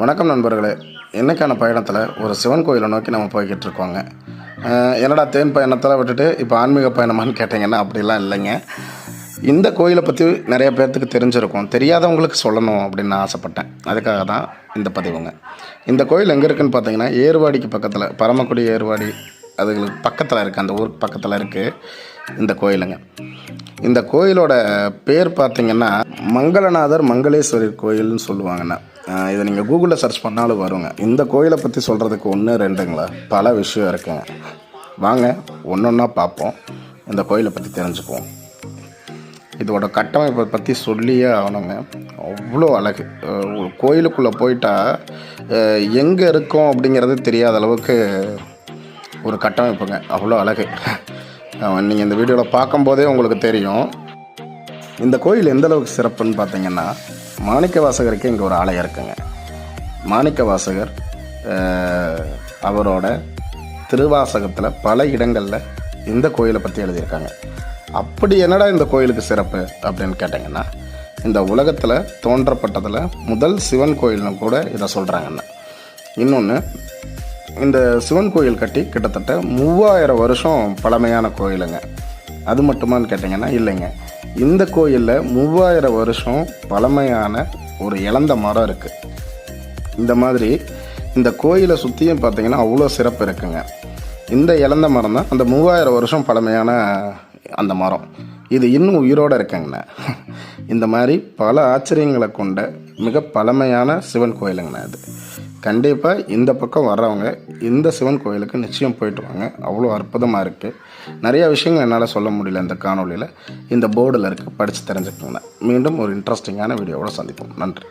வணக்கம் நண்பர்களே. என்னைக்கான பயணத்தில் ஒரு சிவன் கோயிலை நோக்கி நம்ம போய்கிட்டு இருக்கோங்க என்னடா தேன் பயணத்தில் விட்டுட்டு இப்போ ஆன்மீக பயணமானு கேட்டிங்கன்னா அப்படிலாம் இல்லைங்க. இந்த கோயிலை பற்றி நிறைய பேர்த்துக்கு தெரிஞ்சிருக்கும். தெரியாதவங்களுக்கு சொல்லணும் அப்படின்னு நான் ஆசைப்பட்டேன். அதுக்காக தான் இந்த பதிவுங்க. இந்த கோயில் எங்கே இருக்குன்னு பார்த்தீங்கன்னா ஏர்வாடிக்கு பக்கத்தில் பரமக்குடி ஏர்வாடி அதுகளுக்கு பக்கத்தில் இருக்குது அந்த ஊருக்கு பக்கத்தில் இருக்குது இந்த கோயிலுங்க. இந்த கோயிலோட பேர் பார்த்திங்கன்னா மங்களநாதர் மங்களேஸ்வரர் கோயில்னு சொல்லுவாங்கண்ணா. இதை நீங்கள் கூகுளில் சர்ச் பண்ணாலும் வருங்க. இந்த கோயிலை பற்றி சொல்கிறதுக்கு ஒன்று ரெண்டுங்களா? பல விஷயம் இருக்குங்க வாங்க ஒன்று ஒன்றா பார்ப்போம். இந்த கோயிலை பற்றி தெரிஞ்சுக்குவோம். இதோட கட்டமைப்பை பற்றி சொல்லியே ஆகணுங்க. அவ்வளோ அழகு. ஒரு கோயிலுக்குள்ளே போயிட்டா எங்கே இருக்கோம் அப்படிங்கிறது தெரியாத அளவுக்கு ஒரு கட்டமைப்புங்க. அவ்வளோ அழகு. நீங்கள் இந்த வீடியோவில் பார்க்கும்போதே உங்களுக்கு தெரியும். இந்த கோயில் எந்த அளவுக்கு சிறப்புன்னு பார்த்தீங்கன்னா மாணிக்க வாசகருக்கு இங்கே ஒரு ஆலயம் இருக்குங்க. மாணிக்க வாசகர் அவரோட திருவாசகத்தில் பல இடங்களில் இந்த கோயிலை பற்றி எழுதியிருக்காங்க. அப்படி என்னடா இந்த கோயிலுக்கு சிறப்பு அப்படின்னு கேட்டிங்கன்னா இந்த உலகத்தில் தோன்றப்பட்டதில் முதல் சிவன் கோயில்னு கூட இதை சொல்கிறாங்கன்னா இன்னொன்று இந்த சிவன் கோயில் கட்டி கிட்டத்தட்ட மூவாயிரம் வருஷம் பழமையான கோயிலுங்க. அது மட்டுமான்னு கேட்டிங்கன்னா இல்லைங்க. இந்த கோயிலில் மூவாயிரம் வருஷம் பழமையான ஒரு இழந்த மரம் இருக்குது இந்த மாதிரி இந்த கோயிலை சுற்றியும் பார்த்தீங்கன்னா அவ்வளோ சிறப்பு இருக்குங்க. இந்த இழந்த மரம் தான் அந்த மூவாயிரம் வருஷம் பழமையான அந்த மரம். இது இன்னும் உயிரோடு இருக்குங்கண்ணா இந்த மாதிரி பல ஆச்சரியங்களை கொண்ட மிக பழமையான சிவன் கோயிலுங்கண்ணா இது. கண்டிப்பாக இந்த பக்கம் வர்றவங்க இந்த சிவன் கோயிலுக்கு நிச்சயம் போயிட்டு வாங்க. அவ்வளோ அற்புதமாக இருக்குது நிறையா விஷயங்கள் என்னால் சொல்ல முடியல இந்த காணொளியில். இந்த போர்டில் இருக்குது படித்து தெரிஞ்சுக்கோங்க மீண்டும் ஒரு இன்ட்ரெஸ்டிங்கான வீடியோவோட சந்திப்போம். நன்றி.